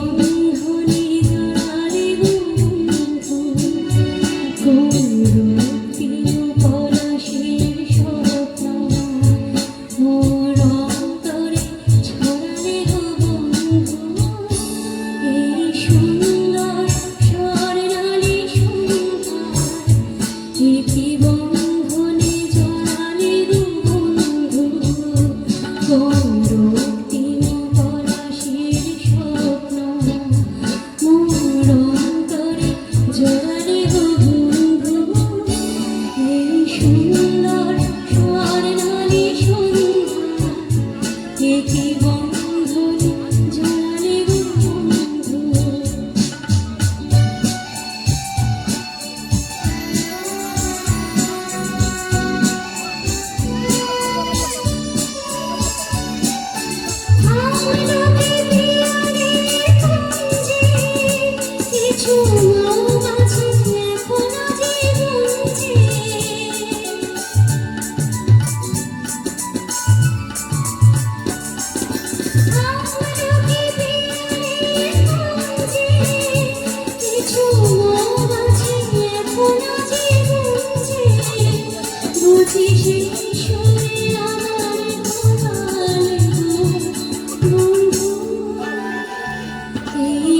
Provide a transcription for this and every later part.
Boom, boom.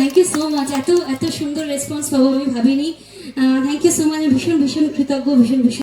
Thank you so much এত এত সুন্দর রেসপন্স পাবো আমি ভাবিনি। থ্যাংক ইউ সো মাচ ভীষণ ভীষণ কৃতজ্ঞ, ভীষণ ভীষণ